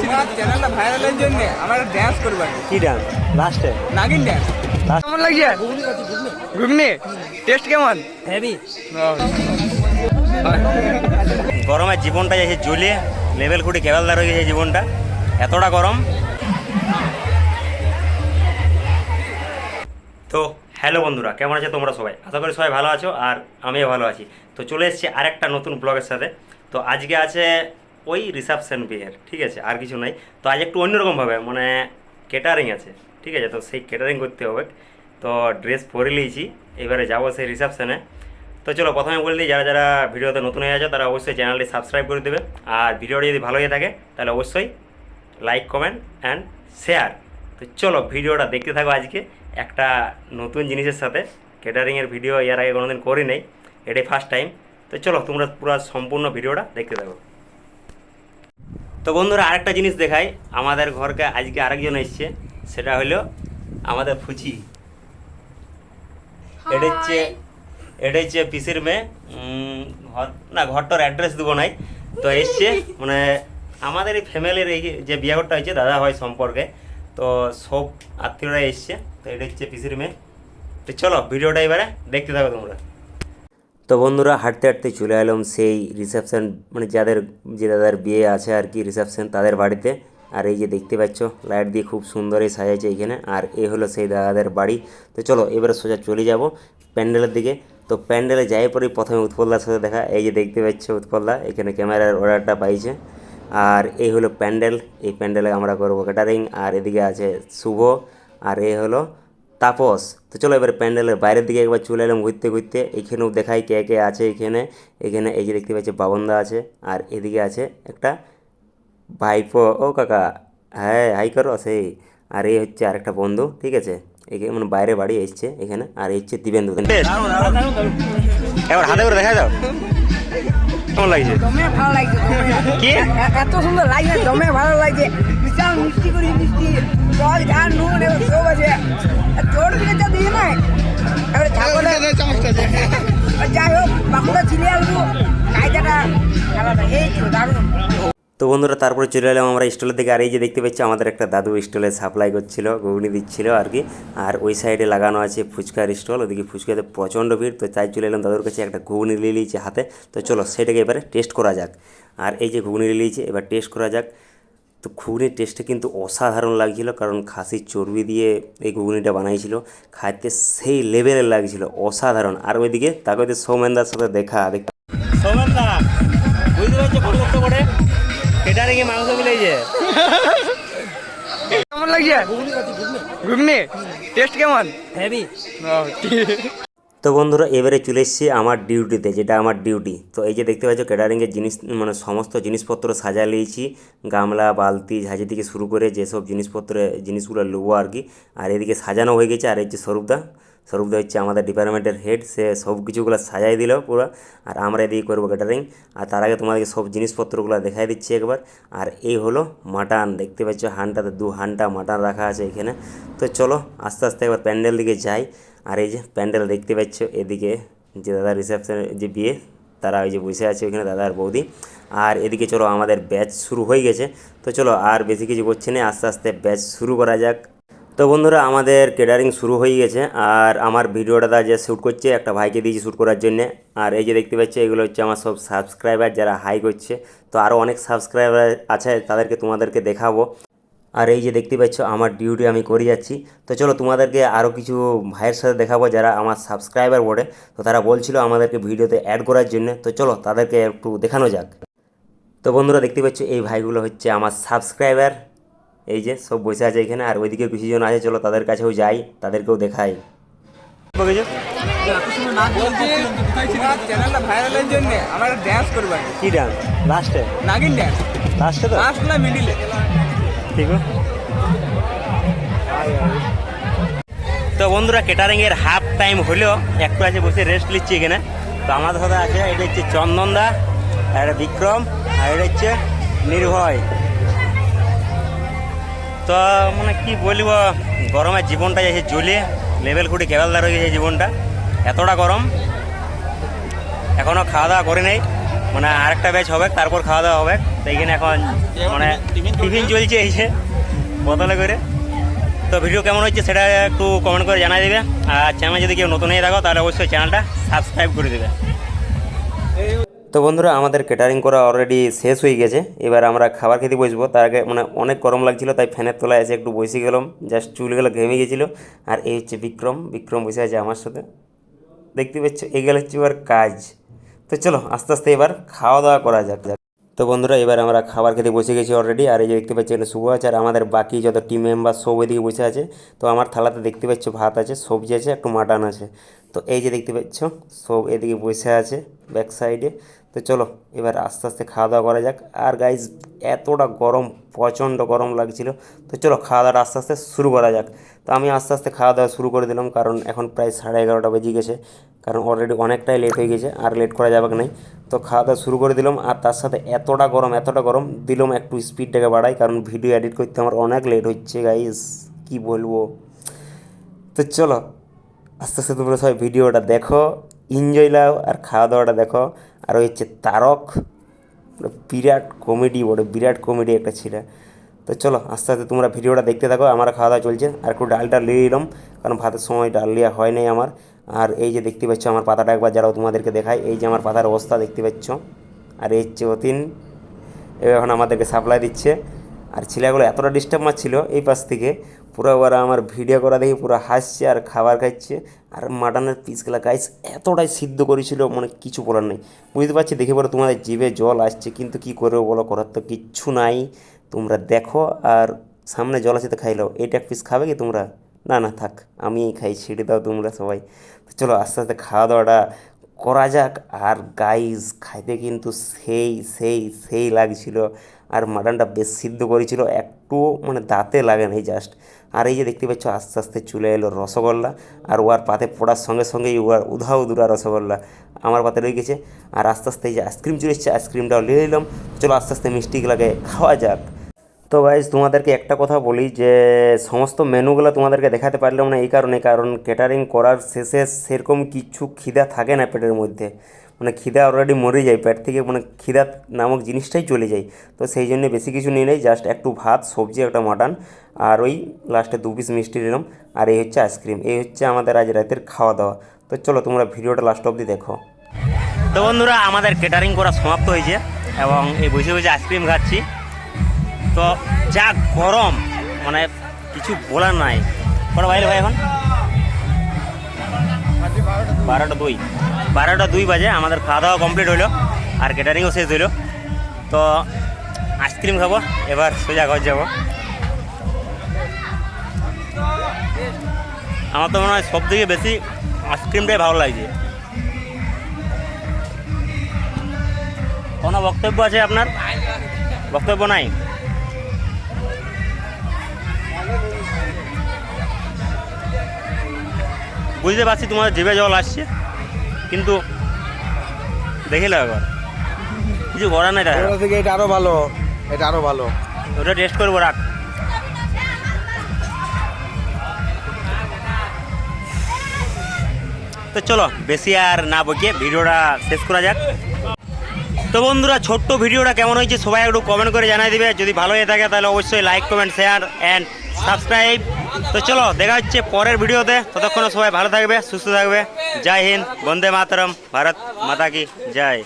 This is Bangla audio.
তোমার চ্যানেলটা ভাইরালের জন্য আমার ড্যান্স করবার কি ডান্স লাস্টে নাগিন ড্যান্স কেমন লাগছে? ঘুগনি। টেস্ট কেমন? হেভি গরমের জীবনটা যাচ্ছে জ্বলে লেভেল খুঁটি কেবলদার হয়ে গেছে জীবনটা। এতটা গরম। তো হ্যালো বন্ধুরা কেমন আছে তোমরা সবাই? আশা করি সবাই ভালো আছো আর আমিও ভালো আছি। তো চলে এসেছি আরেকটা নতুন ব্লগের সাথে। তো আজকে আছে ওই রিসেপশন বিয়ের ঠিক আছে? আর কিছু নাই। তো আজ একটু অন্যরকমভাবে মানে কেটারিং আছে, ঠিক আছে? তো সেই কেটারিং করতে হবে। তো ড্রেস পরে নিয়েছি, এবারে যাব সেই রিসেপশনে তো চলো, প্রথমে বলে দিই, যারা যারা ভিডিওতে নতুন হয়ে আছে, তারা অবশ্যই চ্যানেলটি সাবস্ক্রাইব করে দেবে। আর ভিডিওটি যদি ভালো হয়ে থাকে, তাহলে অবশ্যই লাইক কমেন্ট অ্যান্ড শেয়ার তো চলো, ভিডিওটা দেখতে থাকো আজকে। একটা নতুন জিনিসের সাথে কেটারিংয়ের ভিডিও এর আগে কোনোদিন করি নেই, এটাই ফার্স্ট টাইম তো চলো, তোমরা পুরো সম্পূর্ণ ভিডিওটা দেখতে থাকো। তো বন্ধুরা আরেকটা জিনিস দেখাই। আমাদের ঘরকে আজকে আরেকজন এসছে সেটা হলো আমাদের ফুচি। এটা হচ্ছে এটা হচ্ছে পিসির মেয়ে। ঘর না ঘরটার অ্যাড্রেস দেবো নাই। তো এসছে মানে আমাদের এই ফ্যামিলির এই যে বিয়ে ঘরটা হয়েছে দাদা হয় সম্পর্কে। তো সব আত্মীয়রা এসছে। তো এটা হচ্ছে পিসির মেয়ে। তো চলো ভিডিওটা এবারে দেখতে থাকো তোমরা। তো বন্ধুরা, হাঁটতে হাঁটতে চলে এলাম সেই রিসেপশন মানে যাদের, যে দাদার বিয়ে আছে আর কি রিসেপশন তাদের বাড়িতে। আর এই যে দেখতে পাচ্ছ লাইট দিয়ে খুব সুন্দরই সাজাইছে এখানে। আর এ হলো সেই দাদাদের বাড়ি। তো চলো, এবারে সোজা চলে যাব প্যান্ডেলের দিকে। তো প্যান্ডেলে যাই পরেই প্রথমে উৎপলদার সাথে দেখা। এই যে দেখতে পাচ্ছ উৎপলদা এখানে ক্যামেরার অর্ডারটা পাইছে। আর এই হলো প্যান্ডেল। এই প্যান্ডেলে আমরা করব ক্যাটারিং আর এদিকে আছে শুভ। আর এ হলো তাপস তো চলো এবার প্যান্ডেলের বাইরের দিকে একবার চলে এলাম ঘুরতে ঘুরতে। এখানেও দেখাই কে কে আছে এখানে। এখানে এই যে দেখতে পাচ্ছি বাবনদা আছে আর এদিকে আছে একটা ভাইপো। ও কাকা হ্যাঁ হাই করো সেই। আর এই হচ্ছে আরেকটা বন্ধু ঠিক আছে? এখানে মানে বাইরে বাড়ি এসছে এখানে আর এই হচ্ছে দিবেন্দু এবার হাতে করে দেখা দাও। কেমন লাগছে? দমে ভালো লাগছে কি? এত সুন্দর লাগছে দমে ভালো লাগছে। বিশাল মিষ্টি করি মিষ্টি। জল ঝাল নুন এবার সব আছে। তোর দিকে যা দিয়ে নাই। এবারে ঠাকুরে যাই হোক বাঁকুড়া চিনে আসব। কায়দাটা আলাদা। এই তো দারুণ। তো বন্ধুরা তারপরে চলে এলাম আমরা স্টলের দিকে। আর এই যে দেখতে পাচ্ছি আমাদের একটা দাদু স্টলে সাপ্লাই করছিল ঘুগনি দিচ্ছিল আর কি। আর ওই সাইডে লাগানো আছে ফুচকার স্টল। ওদিকে ফুচকাতে প্রচণ্ড ভিড়। তো তাই চলে এলাম দাদুর কাছে একটা ঘুগনি নিয়ে নিয়েছে হাতে। তো চলো সেটাকে এবারে টেস্ট করা যাক। আর এই যে ঘুগনি নিয়ে নিয়েছে এবার টেস্ট করা যাক। তো ঘুগনির টেস্টটা কিন্তু অসাধারণ লাগছিল কারণ খাসির চর্বি দিয়ে এই ঘুগনিটা বানাইছিল। খাইতে সেই লেভেলের লাগছিল অসাধারণ। আর ওইদিকে তাকে ওদের সৌমেনদার সাথে দেখা দেখ সৌমেনদা বুঝতে পারছ কেটারিং মাংস কেমন লাগছে? ঘুগনি? টেস্ট কেমন? হেভি তো বন্ধুরা, এবারে চলে এসেছি আমার ডিউটিতে, যেটা আমার ডিউটি। তো এই যে দেখতে পাচ্ছ ক্যাটারিংয়ের জিনিস মানে সমস্ত জিনিসপত্র সাজা নিয়েছি। গামলা, বালতি, ঝাঁঝি থেকে শুরু করে যেসব জিনিসপত্র, জিনিসগুলো নেব আর কি, আর এদিকে সাজানো হয়ে গেছে, আর এই যে স্বরূপদা। স্বরূপদা হচ্ছে আমাদের ডিপার্টমেন্টের হেড সে সব কিছুগুলো সাজাই দিল পুরো। আর আমরা এদিকে করব ক্যাটারিং আর তার আগে তোমাদেরকে সব জিনিসপত্রগুলো দেখাই দিচ্ছি একবার। আর এই হলো মাটন দেখতে পাচ্ছ হানটাতে দু হানটা মাটন রাখা আছে এখানে। তো চলো, আস্তে আস্তে একবার প্যান্ডেল দিকে যাই। আর এই যে প্যান্ডেল দেখতে পাচ্ছ, এদিকে যে দাদা রিসেপশনের যে বিয়ে, তারা ওই যে বসে আছে ওইখানে, দাদা আর বৌদি। আর এদিকে চলো, আমাদের ব্যাচ শুরু হয়ে গেছে। তো চলো, আর বেশি কিছু করছি না, আস্তে আস্তে ব্যাচ শুরু করা যাক। তো বন্ধুরা, আমাদের কেটারিং শুরু হয়ে গেছে। আর আমার ভিডিওটা যে শ্যুট করছে, একটা ভাইকে দিয়েছি শ্যুট করার জন্যে। আর এই যে দেখতে পাচ্ছি, এগুলো হচ্ছে আমার সব সাবস্ক্রাইবার যারা হাই করছে। তো আরও অনেক সাবস্ক্রাইবার আছে, তাদেরকে তোমাদেরকে দেখাবো। আর এই যে দেখতে পাচ্ছ, আমার ডিউটি আমি করে যাচ্ছি। তো চলো, তোমাদেরকে আরও কিছু ভাইয়ের সাথে দেখাবো যারা আমার সাবস্ক্রাইবার বটে। তো তারা বলছিল আমাদেরকে ভিডিওতে অ্যাড করার জন্য। তো চলো, তাদেরকে একটু দেখানো যাক। তো বন্ধুরা, দেখতে পাচ্ছ, এই ভাইগুলো হচ্ছে আমার সাবস্ক্রাইবার এই যে সব বসে আছে এখানে আর ওইদিকে কিছুজন আছে চলো তাদের কাছেও যাই তাদেরকেও দেখাই। কি ডান্স লাস্টে নাগিন লাস্টে তো? লাস্ট না মিডিলে ঠিক তো বন্ধুরা কেটারিং এর হাফ টাইম হলেও একটু আছে বসে রেস্ট নিচ্ছি এখানে। তো আমাদের সাথে আছে এটা হচ্ছে চন্দন দা আর এটা বিক্রম আর এটা হচ্ছে নির্ভয়। তো মানে কি বলব গরমের জীবনটা যাচ্ছে জ্বলে লেভেল খুঁটি কেবলদার হয়ে গেছে জীবনটা। এতটা গরম এখনও খাওয়া দাওয়া করে নেই। মানে আরেকটা ব্যাচ হবে তারপর খাওয়া দাওয়া হবে। তো এইখানে এখন মানে টিফিন চলছে? এই যে বোতলে করে। তো ভিডিও কেমন হচ্ছে সেটা একটু কমেন্ট করে জানাই দেবে। আর চ্যানেল যদি কেউ নতুন হয়ে থাকো তাহলে অবশ্যই চ্যানেলটা সাবস্ক্রাইব করে দেবে। তো বন্ধুরা, আমাদের ক্যাটারিং করা অলরেডি শেষ হয়ে গেছে। এবার আমরা খাবার খেতে বসবো। তার আগে মানে অনেক গরম লাগছিল, তাই ফ্যানের তলায় এসে একটু বসে গেলাম। জাস্ট চুলগুলো ঘেমে গেছিল। আর এই হচ্ছে বিক্রম। বিক্রম বসে আছে আমার সাথে। দেখতে পাচ্ছ এগুলো হচ্ছে এবার কাজ। তো চলো, আস্তে আস্তে এবার খাওয়া দাওয়া করা যাক যাক। তো বন্ধুরা, এবার আমরা খাবার খেতে বসে গেছি অলরেডি আর এই যে দেখতে পাচ্ছি, এখানে শুভ আছে আর আমাদের বাকি যত টিম মেম্বার সব ওইদিকে বসে আছে। তো আমার থালাতে দেখতে পাচ্ছ, ভাত আছে, সবজি আছে, একটু মাটন আছে। তো এই যে দেখতে পাচ্ছ, সব এদিকে বসে আছে ব্যাক সাইডে তো চলো, এবার আস্তে আস্তে খাওয়া দাওয়া করা যাক। আর গাইজ এতটা গরম, প্রচণ্ড গরম লাগছিল। তো চলো খাওয়া দাওয়াটা আস্তে আস্তে শুরু করা যাক। তো আমি আস্তে আস্তে খাওয়া দাওয়া শুরু করে দিলাম, কারণ এখন প্রায় সাড়ে এগারোটা বেজে গেছে, কারণ অলরেডি অনেকটাই লেট হয়ে গেছে, আর লেট করা যাবে না তো খাওয়া দাওয়া শুরু করে দিলাম, আর তার সাথে এতটা গরম এতটা গরম, দিলাম একটু স্পিডটাকে বাড়াই, কারণ ভিডিও এডিট করতে আমার অনেক লেট হচ্ছে গাইজ কি বলব? তো চলো, আস্তে আস্তে তোমরা সবাই ভিডিওটা দেখো এনজয় লাও, আর খাওয়া দাওয়াটা দেখো। আর হচ্ছে তারক। বিরাট কমেডি, বড় বিরাট কমেডি একটা ছিল। তো চলো, আস্তে আস্তে তোমরা ভিডিওটা দেখতে থাকো, আমার খাওয়া দাওয়া চলছে। আর একটু ডালটা নিয়ে নিলাম, কারণ ভাতের সময় ডাল নেওয়া হয় নাই আমার। আর এই যে দেখতে পাচ্ছ আমার পাতাটা একবার যারাও তোমাদেরকে দেখায় এই যে আমার পাতার অবস্থা দেখতে পাচ্ছ। আর এই হচ্ছে অতীন এখন আমাদেরকে সাপ্লাই দিচ্ছে। আর ছেলেগুলো এতটা ডিস্টার্ব মারছিল এই পাশ থেকে পুরো ওরা আমার ভিডিও করা দেখি পুরো হাসছে আর খাবার খাচ্ছে। আর মাটনের পিসগুলো গাইস এতটাই সিদ্ধ করেছিল মানে কিছু বলার নেই। বুঝতে পারছি? দেখে পরে তোমাদের জিভে জল আসছে, কিন্তু কি করবে বলো? করার তো কিচ্ছু নাই। তোমরা দেখো, আর সামনে জল আছে তো খাইলো এটা এক পিস খাবে কি তোমরা? না না, থাক আমি খাই, ছেড়ে দাও তোমরা সবাই। চলো, আস্তে আস্তে খাওয়া দাওয়াটা করা যাক। আর গাইজ খাইতে কিন্তু সেই সেই সেই লাগছিল। আর মাটনটা বেশ সিদ্ধ করেছিল। একটু মানে দাঁতে লাগে না জাস্ট আর এই যে দেখতে পাচ্ছ, আস্তে আস্তে চলে এলো রসগোল্লা। আর ওয়ার পাতে পড়ার সঙ্গে সঙ্গেই ওয়ার উধাও দুরা রসগোল্লা আমার পাতে রয়ে গেছে। আর আস্তে আস্তে এই যে আইসক্রিম চলে এসছে আইসক্রিমটাও নিয়ে নিলাম। চলো আস্তে আস্তে মিষ্টিগুলোকে খাওয়া যাক। তো গাইজ তোমাদেরকে একটা কথা বলি যে, সমস্ত মেনুগুলো তোমাদেরকে দেখাতে পারলাম না, এই কারণে, কারণ ক্যাটারিং করার শেষে সেরকম কিছু খিদা থাকে না পেটের মধ্যে। মানে খিদা অলরেডি মরে যায়, পেট থেকে মানে খিদা নামক জিনিসটাই চলে যায়। তো সেই জন্য বেশি কিছু নিয়ে নেই জাস্ট একটু ভাত, সবজি, একটা মাটন, আর ওই লাস্টে দু পিস মিষ্টি নিলাম আর এই হচ্ছে আইসক্রিম এই হচ্ছে আমাদের আজ রাতের খাওয়া দাওয়া। তো চলো, তোমরা ভিডিওটা লাস্ট অবধি দেখো। তো বন্ধুরা, আমাদের ক্যাটারিং করা সমাপ্ত হয়েছে, এবং এই বসে বসে আইসক্রিম খাচ্ছি। তো যা গরম মানে কিছু বলার নাই। কটা বাইরে ভাই এখন? বারোটা দুই। বারোটা দুই বাজে, আমাদের খাওয়া দাওয়া কমপ্লিট হইল, আর ক্যাটারিংও শেষ হইল। তো আইসক্রিম খাব, এবার সোজা ঘর যাব। আমার তো মনে হয় সব থেকে বেশি আইসক্রিমটাই ভালো লাগছে। কোনো বক্তব্য আছে আপনার? বক্তব্য নাই? বুঝতে পারছি তোমাদের জিভে জল আসছে কিন্তু দেখিলে একবার। কিছু করার নাই দেখা ওটা থেকে এটা আরও ভালো এটা আরও ভালো। ওটা টেস্ট করব রাখ। তো চলো বেশি আর না বকিয়ে ভিডিওটা শেষ করা যাক। তো বন্ধুরা ছোট্ট ভিডিওটা কেমন হয়েছে সবাই একটু কমেন্ট করে জানাই দিবে। যদি ভালো হয়ে থাকে তাহলে অবশ্যই like comment share and subscribe তো চলো, দেখা হচ্ছে পরের ভিডিওতে। ততক্ষণ সবাই ভালো থাকবে, সুস্থ থাকবে। জয় হিন্দ, বন্দে মাতরম, ভারত মাতা কি জয়।